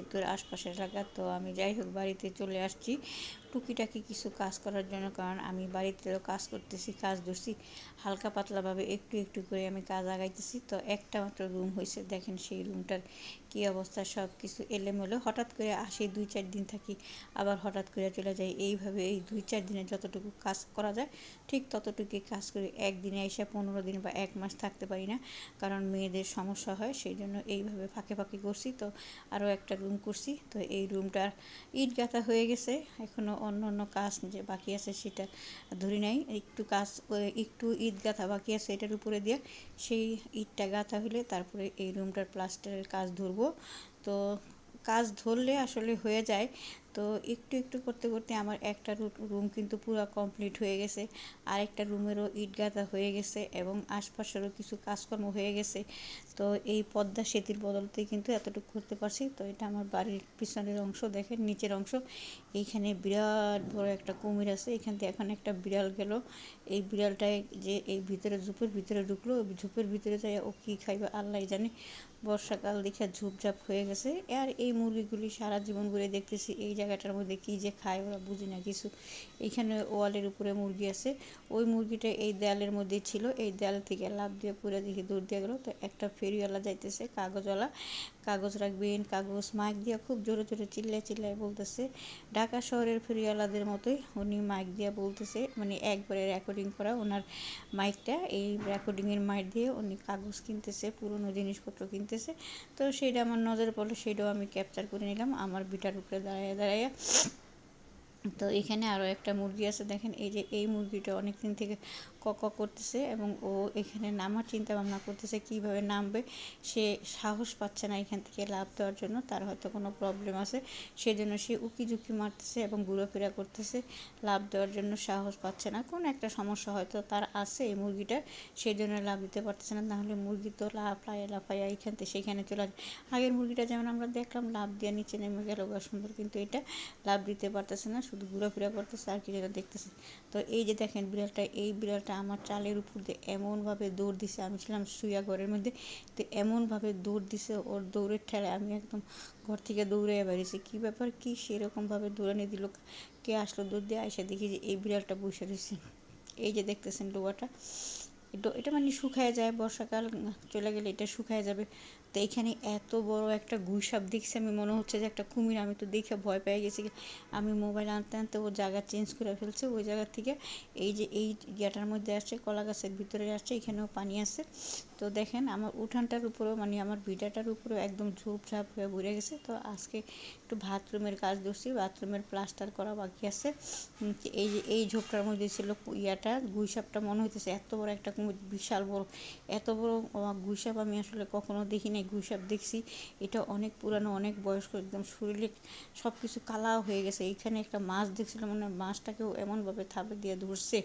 সেতুর আশপাশে এলাকা, তো আমি যাই হোক বাড়িতে চলে আসছি। টুকিটাকি কিছু কাজ করার জন্য, কারণ আমি বাড়িতেও কাজ করতেছি, কাজ ধরছি। হালকা পাতলাভাবে একটু একটু করে আমি কাজ আগাইতেছি, তো একটা মাত্র রুম হয়েছে দেখেন সেই রুমটার কী অবস্থা সব কিছু এলেমেলো। হঠাৎ করে আসি দুই চার দিন থাকি, আবার হঠাৎ করে চলে যাই। এইভাবে এই দুই চার দিনে যতটুকু কাজ করা যায়, ঠিক ততটুকুই কাজ করি। একদিনে এসে পনেরো দিন বা এক মাস থাকতে পারি না, কারণ মেয়েদের সমস্যা হয় সেই জন্য এইভাবে ফাঁকে ফাঁকে করছি। তো আরও একটা রুম করছি। তো এই রুমটার ইট গাঁথা হয়ে গেছে। এখনও অন্য অন্য কাজ যে বাকি আছে সেটা ধরি নাই। একটু কাজ, একটু ইট গাঁথা বাকি আছে এটার উপরে দিয়ে, সেই ইটটা গাঁথা হলে তারপরে এই রুমটার প্লাস্টারের কাজ ধরবো। তো কাজ ধরলে আসলে হয়ে যায়। তো একটু একটু করতে করতে আমার একটা রুম কিন্তু পুরো কমপ্লিট হয়ে গেছে। আরেকটা রুমেরও ইট গাঁথা হয়ে গেছে এবং আশপাশেরও কিছু কাজকর্ম হয়ে গেছে। তো এই পদ্মা সেতুর বদলতে কিন্তু এতটুকু করতে পারছি। তো এটা আমার বাড়ির পিছনের অংশ, দেখেন নিচের অংশ। এইখানে বিরাট বড় একটা কুমির আছে। এখান থেকে এখন একটা বিড়াল গেল। এই বিড়ালটায় যে এই ভিতরে ঝোপের ভিতরে ঢুকলো, ঝোপের ভিতরে যাই ও কী খাইবে আল্লাহ জানে। বর্ষাকাল দেখে ঝুপঝাপ হয়ে গেছে। আর এই মুরগিগুলি সারা জীবন ঘুরে দেখতেছি। এই জায়গাটার মধ্যে কী যে খায় ওরা বুঝি না কিছু। এইখানে ওয়ালের উপরে মুরগি আছে। ওই মুরগিটা এই দেয়ালের মধ্যে ছিল। এই দেয়াল থেকে লাভ দিয়ে পুরো দিকে দৌড় দিয়ে গেলো। তো একটা ফেরিওয়ালা যাইতেছে, কাগজওয়ালা। কাগজ রাখবেন, কাগজ মাইক দিয়ে খুব জোরে জোরে চিল্লায় চিল্লায় বলতেছে। ঢাকা শহরের ফেরিওয়ালাদের মতোই উনি মাইক দিয়ে বলতেছে মানে একবারে রেকর্ডিং করা ওনার মাইকটা। এই রেকর্ডিংয়ের মাইক দিয়ে উনি কাগজ কিনতেছে, পুরনো জিনিসপত্র কিনতেছে। তো সেইটা আমার নজরে পড়ল সেটাও আমি ক্যাপচার করে নিলাম। আমার বিটার উপরে দাঁড়ায় দাঁড়ায় দাঁড়াইয়া তো এখানে আরও একটা মুরগি আছে। দেখেন, এই যে এই মুরগিটা অনেক দিন থেকে কক করতেছে এবং ও এখানে নামার চিন্তা ভাবনা করতেছে কীভাবে নামবে। সে সাহস পাচ্ছে না এখান থেকে লাভ দেওয়ার জন্য, তার হয়তো কোনো প্রবলেম আছে। সেই জন্য সে উকি ঝুঁকি মারতেছে এবং ঘুরাফেরা করতেছে। লাভ দেওয়ার জন্য সাহস পাচ্ছে না। কোনো একটা সমস্যা হয়তো তার আছে এই মুরগিটা সেই জন্য লাভ দিতে পারতেছে না। তাহলে মুরগি তো লাফায় লাফায় এইখান থেকে সেখানে চলে আসে আগের মুরগিটা যেমন আমরা দেখলাম লাভ দিয়ে নিচে নেমে গেল সুন্দর কিন্তু এটা লাভ দিতে পারতেছে না, শুধু ঘোরাফেরা করতেছে আর কি যেন দেখতেছে। তো এই যে দেখেন বিড়ালটা, এই বিড়ালটা আমার চালের উপর দিয়ে এমনভাবে দৌড় দিছে, আমি ছিলাম শুয়া ঘরের মধ্যে, তো এমনভাবে দৌড় দিছে, ওর দৌড়ের ঠেলায় আমি একদম ঘর থেকে দৌড়ে বেরিয়েছি। কী ব্যাপার, কী সেরকমভাবে দৌড়ানি দিল? কে আসলো? দৌড় দিয়ে এসে দেখি যে এই বিড়ালটা বসে রয়েছে। এই যে দেখতেছেন ডোবাটা এটা মানে শুকায় যায়, বর্ষাকাল চলে গেলে এটা শুকায় যাবে। তো এখানে এত বড় একটা গুইসাপ দেখছি, আমি মনে হচ্ছে যে একটা কুমির, আমি তো দেখে ভয় পেয়ে গেছি। আমি মোবাইল আনতে আনতে ও জায়গা চেঞ্জ করে ফেলছে, ওই জায়গা থেকে এই যে এই ইয়াটার মধ্যে আসছে, কলা গাছের ভিতরে আসছে, এখানেও পানি আছে। তো দেখেন, আমার উঠানটার উপরেও মানে আমার ভিটাটার উপরেও একদম ঝোপঝাপ হয়ে ঘুরে গেছে। তো আজকে একটু বাথরুমের কাজ ধরছি, বাথরুমের প্লাস্টার করা বাকি আছে। এই যে, এই ঝোপটার মধ্যে ছিল ইয়াটা, গুইসাপটা মনে হইতেছে এত বড় একটা বিশাল বড়। এত বড় গুইসাপ আমি আসলে কখনো দেখিনি অনেক গুইসাপ দেখছি। এটা অনেক পুরানো, অনেক বয়স্ক, একদম শরীরে সব কিছু কালা হয়ে গেছে। এইখানে একটা মাছ দেখছিলাম মানে মাছটাকেও এমনভাবে থাপে দিয়ে ধরছে।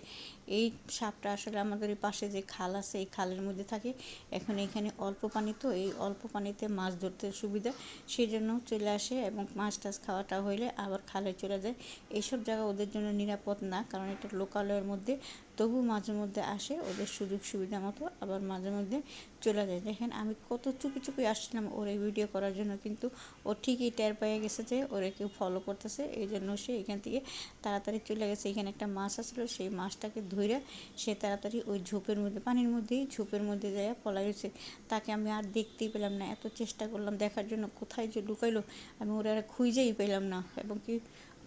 এই সাপটা আসলে আমাদের এই পাশে যে খাল আছে, এই খালের মধ্যে থাকে। এখন এখানে অল্প পানি তো, এই অল্প পানিতে মাছ ধরতে সুবিধা। সেই জন্য চলে আসে এবং মাছ টাছ খাওয়াটা হইলে আবার খালে চলে যায়। এইসব জায়গা ওদের জন্য নিরাপদ না, কারণ এটা লোকালয়ের মধ্যে তবু মাঝে মধ্যে আসে ওদের সুযোগ সুবিধা মতো, আবার মাঝে মধ্যে চলে যায়। দেখেন, আমি কত চুপি চুপি আসছিলাম ওর এই ভিডিও করার জন্য, কিন্তু ও ঠিকই টের পেয়ে গেছে যে ওরে কেউ ফলো করতেছে। এই জন্য সে এখান থেকে তাড়াতাড়ি চলে গেছে। এখানে একটা মাছ আসলো, সেই মাছটাকে ধরে সে তাড়াতাড়ি ওই ঝোপের মধ্যে, পানির মধ্যেই ঝোপের মধ্যে যায় পলাইছে তাকে আমি আর দেখতেই পেলাম না। এত চেষ্টা করলাম দেখার জন্য, কোথায় যে লুকাইলো, আমি ওরা আর খুঁজেই পেলাম না। এবং কি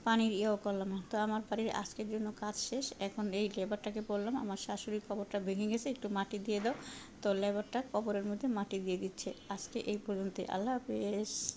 পানির ইয়েও করলাম তো আমার বাড়ির আজকের জন্য কাজ শেষ। এখন এই লেবারটাকে বললাম, আমার শাশুড়ির কবরটা ভেঙে গেছে, একটু মাটি দিয়ে দাও। তো লেবারটা কবরের মধ্যে মাটি দিয়ে দিচ্ছে। আজকে এই পর্যন্তই। আল্লাহ হাফেজ।